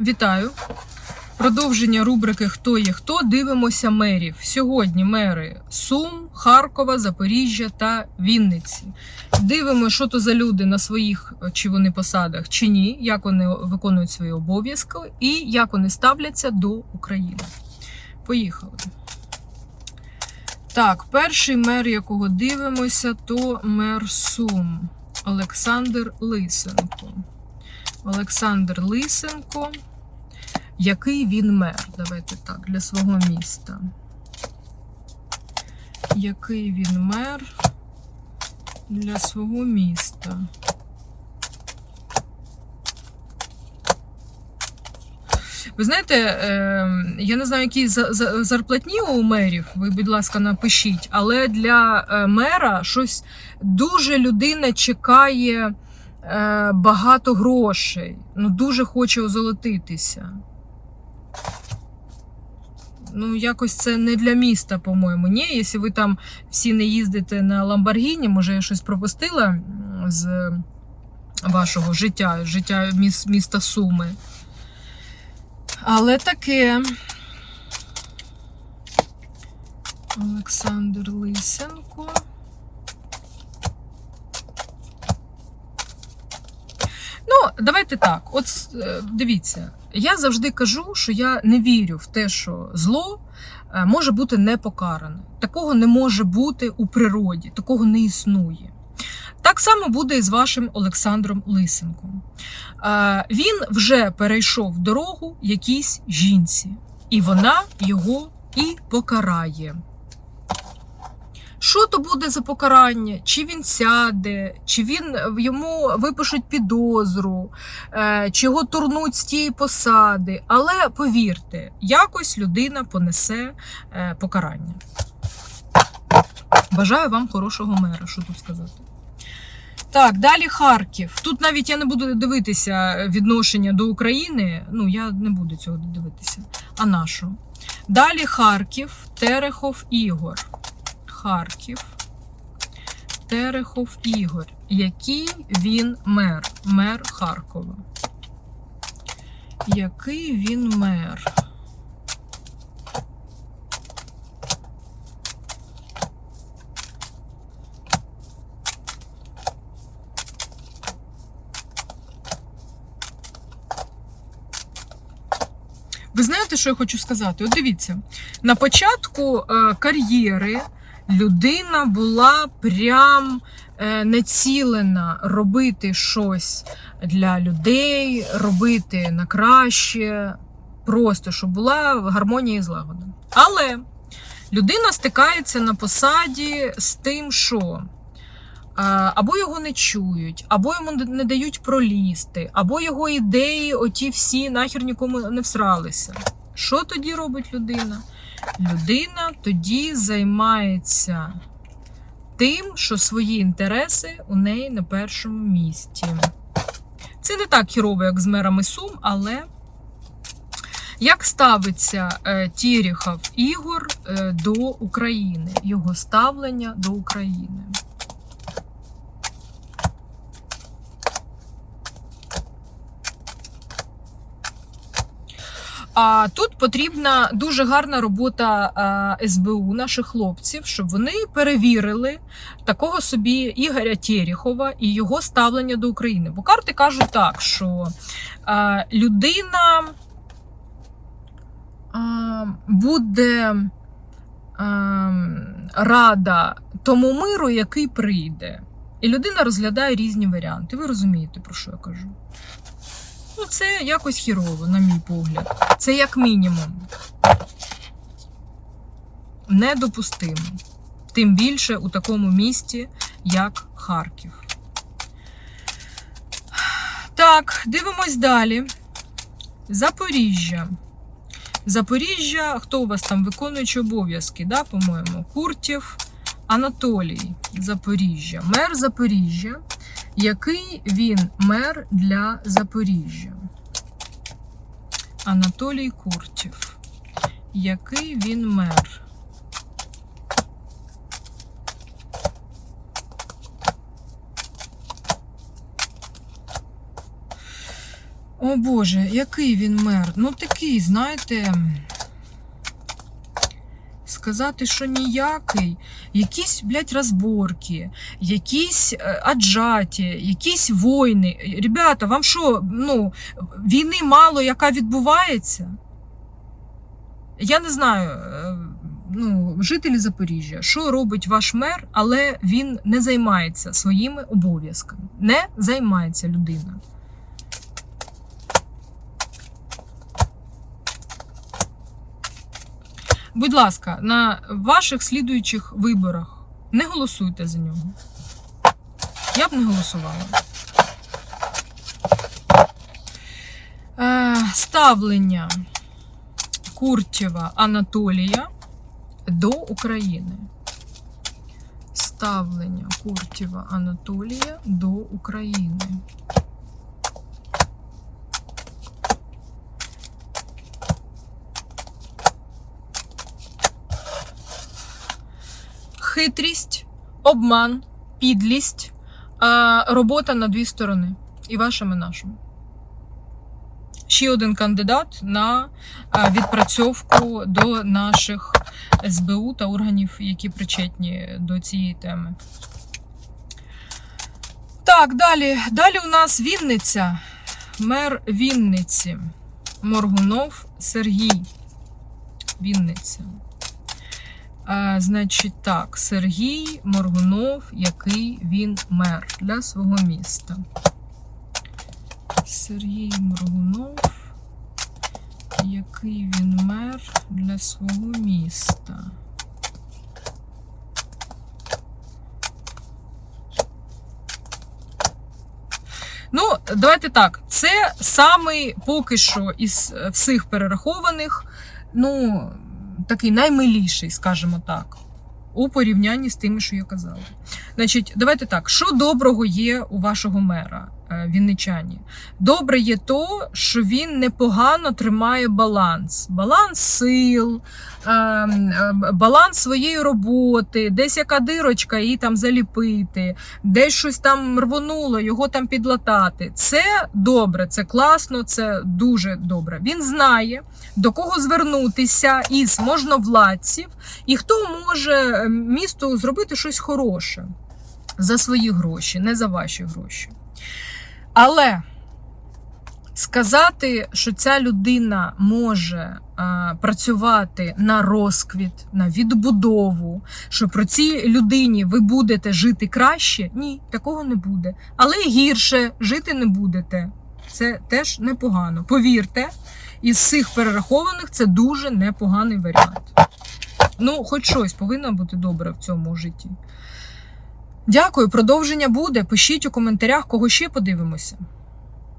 Вітаю! Продовження рубрики Хто є хто дивимося мерів. Сьогодні мери Сум, Харкова, Запоріжжя та Вінниці. Дивимося, що то за люди на своїх чи вони посадах, чи ні, як вони виконують свої обов'язки і як вони ставляться до України. Поїхали. Так, перший мер, якого дивимося, то мер Сум Олександр Лисенко. Олександр Лисенко. Який він мер? Давайте так, для свого міста. Який він мер для свого міста? Ви знаєте, е, я не знаю, які за- зарплатні у мерів, ви, будь ласка, напишіть, але для е, мера щось дуже людина чекає е, багато грошей. Ну, дуже хоче озолотитися. Ну, якось це не для міста, по-моєму. Ні, якщо ви там всі не їздите на Ламборгіні, може я щось пропустила з вашого життя, життя міста Суми. Але таке. Олександр Лисенко. Ну, давайте так. От е, дивіться, я завжди кажу, що я не вірю в те, що зло е, може бути не покаране. Такого не може бути у природі, такого не існує. Так само буде і з вашим Олександром Лисенком. Е, Він вже перейшов дорогу якійсь жінці, і вона його і покарає. Що то буде за покарання? Чи він сяде, чи він йому випишуть підозру, е, чи його турнуть з тієї посади. Але повірте, якось людина понесе е, покарання. Бажаю вам хорошого мера, що тут сказати. Так, далі Харків. Тут навіть я не буду дивитися відношення до України. Ну, я не буду цього дивитися. А на? Далі Харків, Терехов Ігор. Харків. Терехов Ігор. Який він мер? Мер Харкова. Який він мер? Ви знаєте, що я хочу сказати? От дивіться, на початку е, кар'єри людина була прям е, націлена робити щось для людей, робити на краще, просто щоб була гармонія і злагода. Але людина стикається на посаді з тим, що. Або його не чують, або йому не дають пролізти, або його ідеї, оті всі нахер нікому не всралися. Що тоді робить людина? Людина тоді займається тим, що свої інтереси у неї на першому місці. Це не так хірово, як з мерами Сум, але як ставиться е, Тіріхов Ігор е, до України, його ставлення до України? А тут потрібна дуже гарна робота СБУ, наших хлопців, щоб вони перевірили такого собі Ігоря Терехова і його ставлення до України. Бо карти кажуть так, що людина буде рада тому миру, який прийде. І людина розглядає різні варіанти. Ви розумієте, про що я кажу? Ну, це якось хірово, на мій погляд. Це як мінімум. Недопустимо. Тим більше у такому місті, як Харків. Так, дивимось далі. Запоріжжя. Запоріжжя, хто у вас там виконуючий обов'язки, да, по-моєму? Куртів Анатолій. Запоріжжя. Мер Запоріжжя. Який він мер для Запоріжжя? Анатолій Куртів. Який він мер? О Боже, який він мер? Ну такий, знаєте. Сказати, що ніякий, якісь, блядь, розборки, якісь е, аджаті, якісь війни. Ребята, вам що, ну, війни мало, яка відбувається? Я не знаю, е, ну, жителі Запоріжжя, що робить ваш мер, але він не займається своїми обов'язками. Не займається людина. Будь ласка, на ваших слідуючих виборах не голосуйте за нього. Я б не голосувала. Е, ставлення Куртєва Анатолія до України. Ставлення Куртєва Анатолія до України. Хитрість, обман, підлість, робота на дві сторони. І вашим, і нашим. Ще один кандидат на відпрацьовку до наших СБУ та органів, які причетні до цієї теми. Так, далі. Далі у нас Вінниця. Мер Вінниці. Моргунов Сергій. Вінниця. Значить, так, Сергій Моргунов, який він мер для свого міста. Сергій Моргунов, який він мер для свого міста. Ну, давайте так. Це самий поки що із всіх перерахованих, ну, такий наймиліший, скажімо так, у порівнянні з тими, що я казала. Значить, давайте так, що доброго є у вашого мера е, вінничані? Добре є то, що він непогано тримає баланс, баланс сил, е, е, баланс своєї роботи, десь яка дирочка її там заліпити, десь щось там рвонуло, його там підлатати. Це добре, це класно, це дуже добре. Він знає, до кого звернутися із можновладців, і хто може місту зробити щось хороше за свої гроші, не за ваші гроші. Але сказати, що ця людина може працювати на розквіт, на відбудову, що про цій людині ви будете жити краще, ні, такого не буде. Але гірше жити не будете. Це теж непогано. Повірте, із цих перерахованих це дуже непоганий варіант. Ну, хоч щось повинно бути добре в цьому житті. Дякую, продовження буде. Пишіть у коментарях, кого ще подивимося.